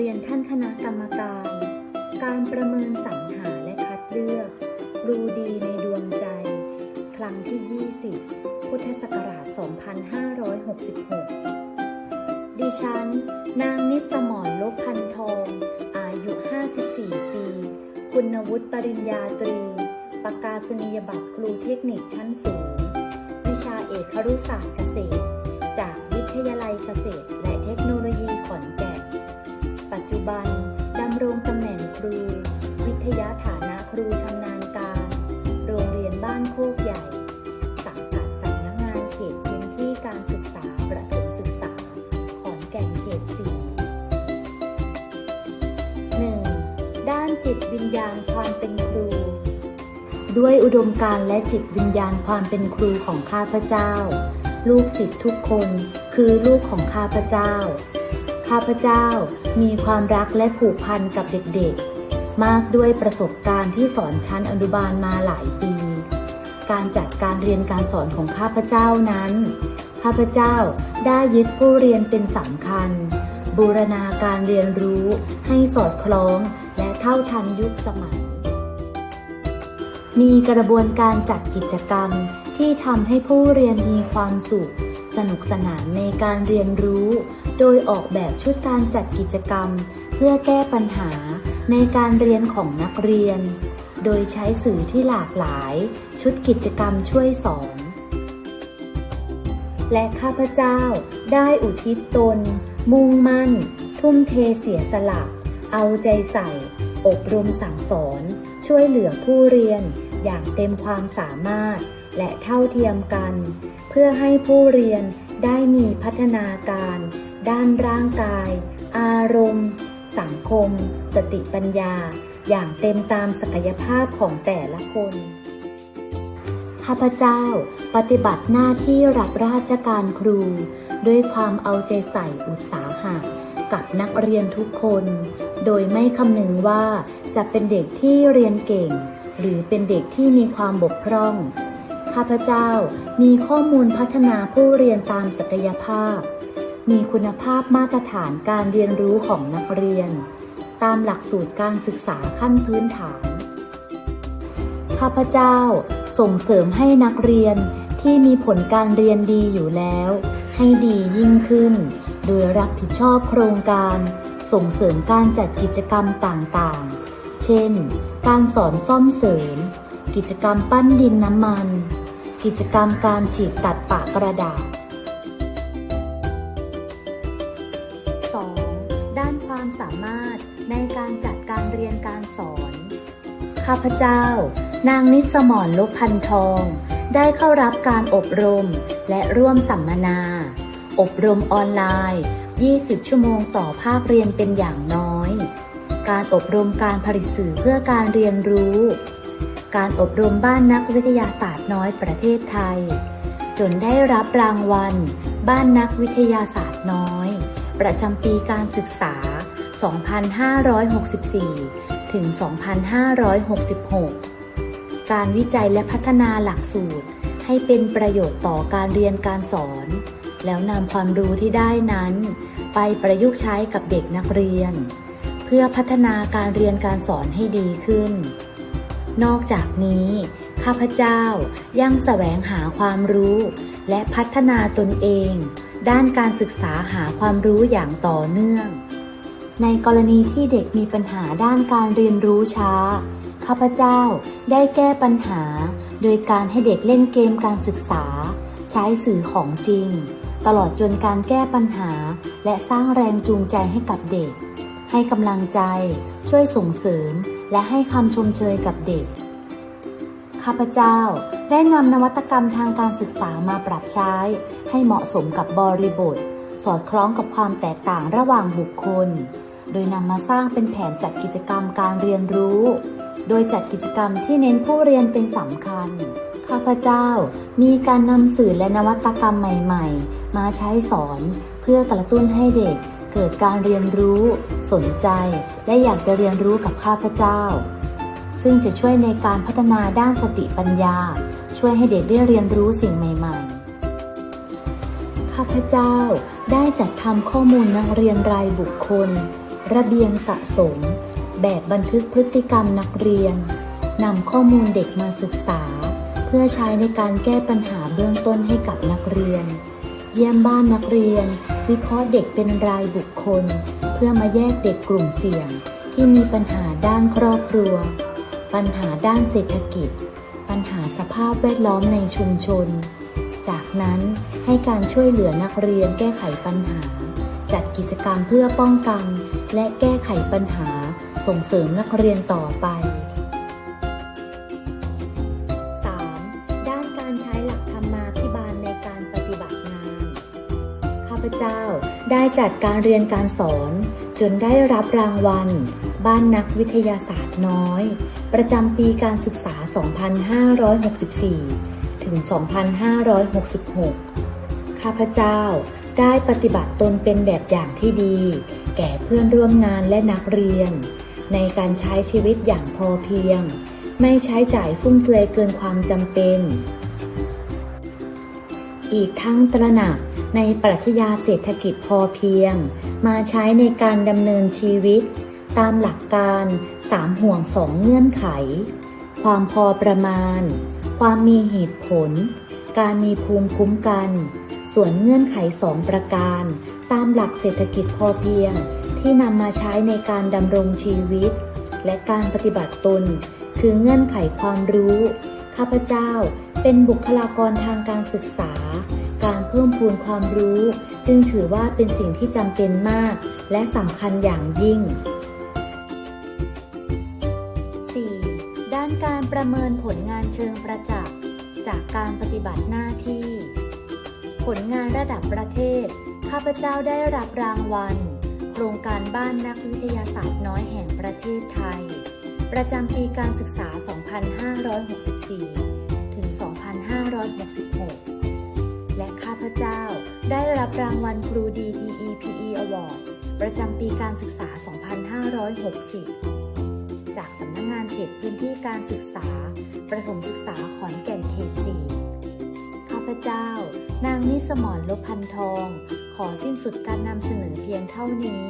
เรียนท่านคณะกรรมการ การประเมินสรรหาและคัดเลือก ครูดีในดวงใจ ครั้งที่ 20 พุทธศักราช 2566 ดิฉัน นางนิสมรลบพันทอง อายุ 54 ปี คุณวุฒิปริญญาตรี ประกาศนียบัตรครูเทคนิคชั้นสูง วิชาเอกครุศาสตร์เกษตร จากวิทยาลัยเกษตร ด้วยอุดมการณ์และจิตวิญญาณความเป็นครูของข้าพเจ้า ลูกศิษย์ทุกคนคือลูกของข้าพเจ้า ข้าพเจ้ามีความรักและผูกพันกับเด็กๆ มากด้วยประสบการณ์ที่สอนชั้นอนุบาลมาหลายปี การจัดการเรียนการสอนของข้าพเจ้านั้น ข้าพเจ้าได้ยึดผู้เรียนเป็นสำคัญ บูรณาการเรียนรู้ให้สอดคล้องและเท่าทันยุคสมัย มีกระบวนการจัดกิจกรรมที่ทำให้ผู้เรียนมีความสุข สนุกสนานในการเรียนรู้ โดยออกแบบชุดการจัดกิจกรรม เพื่อแก้ปัญหาในการเรียนของนักเรียน โดยใช้สื่อที่หลากหลาย ชุดกิจกรรมช่วยสอน และข้าพเจ้าได้อุทิศตน มุ่งมั่น ทุ่มเทเสียสละ เอาใจใส่ อบรมสั่งสอน ช่วยเหลือผู้เรียน อย่างเต็มความสามารถ และเท่าเทียมกัน เพื่อให้ผู้เรียนได้มีพัฒนาการ ด้านร่างกาย อารมณ์ สังคม สติปัญญา อย่างเต็มตามศักยภาพของแต่ละคนข้าพเจ้าปฏิบัติหน้าที่รับราชการครู ด้วยความเอาใจใส่อุตสาหะกับนักเรียนทุกคน โดยไม่คำนึงว่าจะเป็นเด็กที่เรียนเก่ง หรือเป็นเด็กที่มีความบกพร่อง ข้าพเจ้ามีข้อมูลพัฒนาผู้เรียนตามศักยภาพ มีคุณภาพมาตรฐานการเรียนรู้ของนักเรียน ตามหลักสูตรการศึกษาขั้นพื้นฐาน ข้าพเจ้าส่งเสริมให้นักเรียนที่มีผลการเรียนดีอยู่แล้ว ให้ดียิ่งขึ้น โดยรับผิดชอบโครงการ ส่งเสริมการจัดกิจกรรมต่างๆ เช่น การสอนซ่อมเสริม กิจกรรมปั้นดินน้ำมัน กิจกรรมการฉีกตัดปะกระดาษ 2. ด้านความสามารถในการจัดการเรียนการสอน ข้าพเจ้า นางนิสมรลบพันทอง ได้เข้ารับการอบรมและร่วมสัมมนา อบรมออนไลน์ 20 ชั่วโมงต่อภาคเรียนเป็นอย่างน้อย การอบรมการผลิตสื่อเพื่อการเรียนรู้ การอบรมบ้านนักวิทยาศาสตร์น้อยประเทศไทย จนได้รับรางวัล บ้านนักวิทยาศาสตร์น้อย ประจำปีการศึกษา 2564 ถึง 2566 การวิจัยและพัฒนาหลักสูตรให้เป็นประโยชน์ต่อการเรียนการสอน แล้วนำความรู้ที่ได้นั้น ไปประยุกต์ใช้กับเด็กนักเรียน พื่อพัฒนาการเรียนการสอนให้ดีขึ้น นอกจากนี้ ข้าพเจ้ายังแสวงหาความรู้ และพัฒนาตนเอง ด้านการศึกษาหาความรู้อย่างต่อเนื่อง ในกรณีที่เด็กมีปัญหาด้านการเรียนรู้ช้า ข้าพเจ้าได้แก้ปัญหา โดยการให้เด็กเล่นเกมการศึกษา ใช้สื่อของจริง ตลอดจนการแก้ปัญหา และสร้างแรงจูงใจให้กับเด็ก ให้กำลังใจ ช่วยส่งเสริม และให้คำชมเชยกับเด็ก ข้าพเจ้าได้นำนวัตกรรมทางการศึกษามาปรับใช้ ให้เหมาะสมกับบริบท สอดคล้องกับความแตกต่างระหว่างบุคคล โดยนำมาสร้างเป็นแผนจัดกิจกรรมการเรียนรู้ โดยจัดกิจกรรมที่เน้นผู้เรียนเป็นสำคัญข้าพเจ้ามีการนำสื่อและนวัตกรรมใหม่ ๆ มาใช้สอนเพื่อกระตุ้นให้เด็ก เกิดการเรียนรู้ สนใจ และอยากจะเรียนรู้กับข้าพเจ้า ซึ่งจะช่วยในการพัฒนาด้านสติปัญญา ช่วยให้เด็กได้เรียนรู้สิ่งใหม่ๆ ข้าพเจ้าได้จัดทำข้อมูลนักเรียนรายบุคคล ระเบียงสะสม แบบบันทึกพฤติกรรมนักเรียนนำข้อมูลเด็กมาศึกษา เพื่อใช้ในการแก้ปัญหาเบื้องต้นให้กับนักเรียน เยี่ยมบ้านนักเรียน วิเคราะห์เด็กเป็นรายบุคคล เพื่อมาแยกเด็กกลุ่มเสี่ยง ที่มีปัญหาด้านครอบครัว ปัญหาด้านเศรษฐกิจ ปัญหาสภาพแวดล้อมในชุมชน จากนั้นให้การช่วยเหลือนักเรียนแก้ไขปัญหา จัดกิจกรรมเพื่อป้องกัน และแก้ไขปัญหาส่งเสริมนักเรียนต่อไป พเจ้า ได้จัดการเรียนการสอน จนได้รับรางวัล บ้านนักวิทยาศาสตร์น้อย ประจำปีการศึกษา 2564 ถึง 2566 ข้าพเจ้าได้ปฏิบัติตนเป็นแบบอย่างที่ดี แก่เพื่อนร่วมงานและนักเรียน ในการใช้ชีวิตอย่างพอเพียง ไม่ใช้จ่ายฟุ่มเฟือยเกินความจำเป็น อีกทั้งตระหนัก ในปรัชญาเศรษฐกิจพอเพียง มาใช้ในการดำเนินชีวิต ตามหลักการ3ห่วงสองเงื่อนไข ความพอประมาณ ความมีเหตุผล การมีภูมิคุ้มกัน ส่วนเงื่อนไขสองประการ ตามหลักเศรษฐกิจพอเพียง ที่นำมาใช้ในการดำรงชีวิต และการปฏิบัติตน คือเงื่อนไขความรู้ ข้าพเจ้าเป็นบุคลากรทางการศึกษา การเพิ่มพูนความรู้ จึงถือว่าเป็นสิ่งที่จำเป็นมาก และสำคัญอย่างยิ่ง 4. ด้านการประเมินผลงานเชิงประจักษ์จากการปฏิบัติหน้าที่ ผลงานระดับประเทศ ข้าพเจ้าได้รับรางวัล โครงการบ้านนักวิทยาศาสตร์น้อยแห่งประเทศไทย ประจำปีการศึกษา 2564 ถึง 2566 และข้าพเจ้าได้รับรางวัลครูดี TEPE Award ประจำปีการศึกษา 2560 จากสำนักงงานเขตพื้นที่การศึกษา ประถมศึกษาขอนแก่นเขต4ข้าพเจ้า นางนิสมรลบพันทอง ขอสิ้นสุดการนำเสนอเพียงเท่านี้